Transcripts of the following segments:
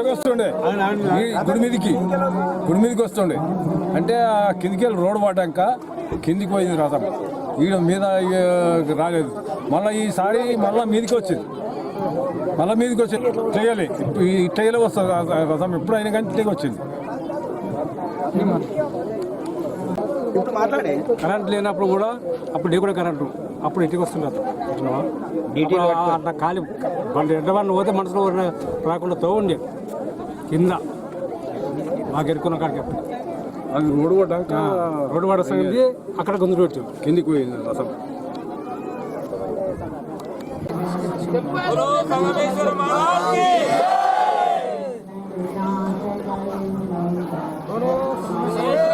వస్తుండే గుడి మీదకి గుడి మీదకి వస్తుండే. అంటే ఆ కిందికి వెళ్ళి రోడ్డు పడ్డాక కిందికి పోయింది రథం. ఈడ మీద రాలేదు. మళ్ళీ ఈసారి మళ్ళీ మీదకి వచ్చింది. మళ్ళీ మీదకి వచ్చింది చేయాలి ఇట్లా వస్తుంది రథం. ఎప్పుడైనా కానీ ఇట్లకి వచ్చింది. కరెంట్ లేనప్పుడు కూడా అప్పుడు డే కూడా కరెంటు. అప్పుడు ఇంటికి ఆ- అట్లా ఖాళీ వాళ్ళు ఎడ్డవాడిని పోతే మనసులో రాకుండా తోవండి. కింద. మాకు ఎరుకున్న కాడికి. అది రోడ్డు పడ్డాక రోడ్డు పడస్తుంది అక్కడ గుంజు పెట్టు కిందికి పోయింది రథం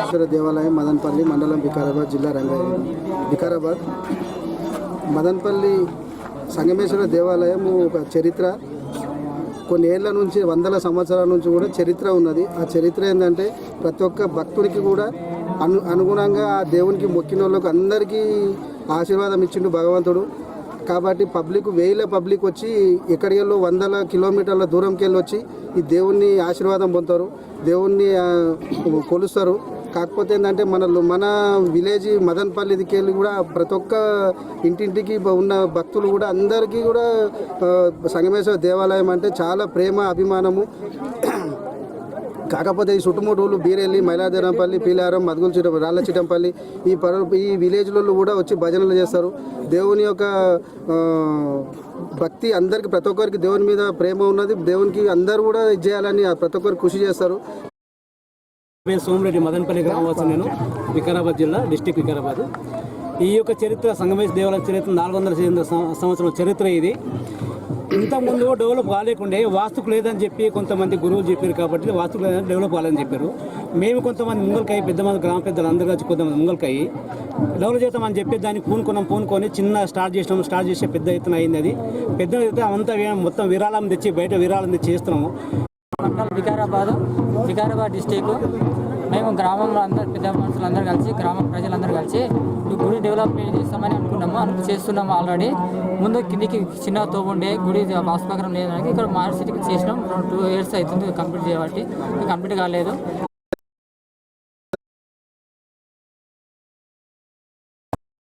ఈశ్వర దేవాలయం మదన్పల్లి మండలం వికారాబాద్ జిల్లా రంగారెడ్డి. వికారాబాద్ మదన్పల్లి సంగమేశ్వర దేవాలయం ఒక చరిత్ర. కొన్ని ఏళ్ళ నుంచి వందల సంవత్సరాల నుంచి కూడా చరిత్ర ఉన్నది. ఆ చరిత్ర ఏంటంటే ప్రతి ఒక్క భక్తుడికి కూడా అను అనుగుణంగా ఆ దేవునికి మొక్కిన వాళ్ళకి అందరికీ ఆశీర్వాదం ఇచ్చిండు భగవంతుడు. కాబట్టి పబ్లిక్ వేల పబ్లిక్ వచ్చి ఎక్కడికి వందల కిలోమీటర్ల దూరంకి వెళ్ళి వచ్చి ఈ దేవుణ్ణి ఆశీర్వాదం పొందుతారు. దేవుణ్ణి కొలుస్తారు. కాకపోతే ఏంటంటే మన మన విలేజ్ మదన్పల్లికి వెళ్ళి కూడా ప్రతి ఒక్క ఇంటింటికి ఉన్న భక్తులు కూడా అందరికీ కూడా సంగమేశ్వర దేవాలయం అంటే చాలా ప్రేమ అభిమానము. కాకపోతే ఈ చుట్టుముట్టూళ్ళు బీరెల్లి మైలాదేరంపల్లి పీలారం మదుగుల చిట రాళ్ళ చిటంపల్లి ఈ పర ఈ విలేజ్లలో కూడా వచ్చి భజనలు చేస్తారు. దేవుని యొక్క భక్తి అందరికి ప్రతి ఒక్కరికి దేవుని మీద ప్రేమ ఉన్నది. దేవునికి అందరూ కూడా ఇది చేయాలని ప్రతి ఒక్కరు కృషి చేస్తారు. సోమిరెడ్డి మదనపల్లి గ్రామవాసం నేను వికారాబాద్ జిల్లా డిస్టిక్ వికారాబాద్. ఈ యొక్క చరిత్ర సంగమేశ్ దేవాలయ చరిత్ర నాలుగు వందల సం- సంవత్సరం చరిత్ర ఇది. ఇంతకుముందు డెవలప్ కాలేకుండే వాస్తుకు లేదని చెప్పి కొంతమంది గురువులు చెప్పారు కాబట్టి వాస్తుకు లేదని డెవలప్ కాలేదని చెప్పారు. మేము కొంతమంది ముంగల్కాయ పెద్దమంది గ్రామ పెద్దలు అందరూ కలిసి కొంతమంది ముంగల్కాయ. డెవలప్ చేద్దామని చెప్పి దాన్ని పూనుకున్నాం పూనుకొని చిన్న స్టార్ట్ చేసినాము. స్టార్ట్ చేసే పెద్ద ఎత్తున అయింది అది. పెద్ద ఎత్తున అంతా మొత్తం విరాళం తెచ్చి బయట విరాళం తెచ్చి చేస్తున్నాము. వికారాబాద్ వికారాబాద్ డిస్టిక్ మేము గ్రామంలో అందరు పెద్ద మనుషులు అందరూ కలిసి గ్రామ ప్రజలందరూ కలిసి ఈ గుడి డెవలప్మెంట్ చేస్తామని అనుకున్నాము అను చేస్తున్నాము ఆల్రెడీ ముందు కిందికి చిన్న తోబుండే గుడి వాస్తవకరం లేదని ఇక్కడ మార్చికి చేసినాం. టూ ఇయర్స్ అవుతుంది కంప్లీట్ చేయబట్టి. కంప్లీట్ కాలేదు.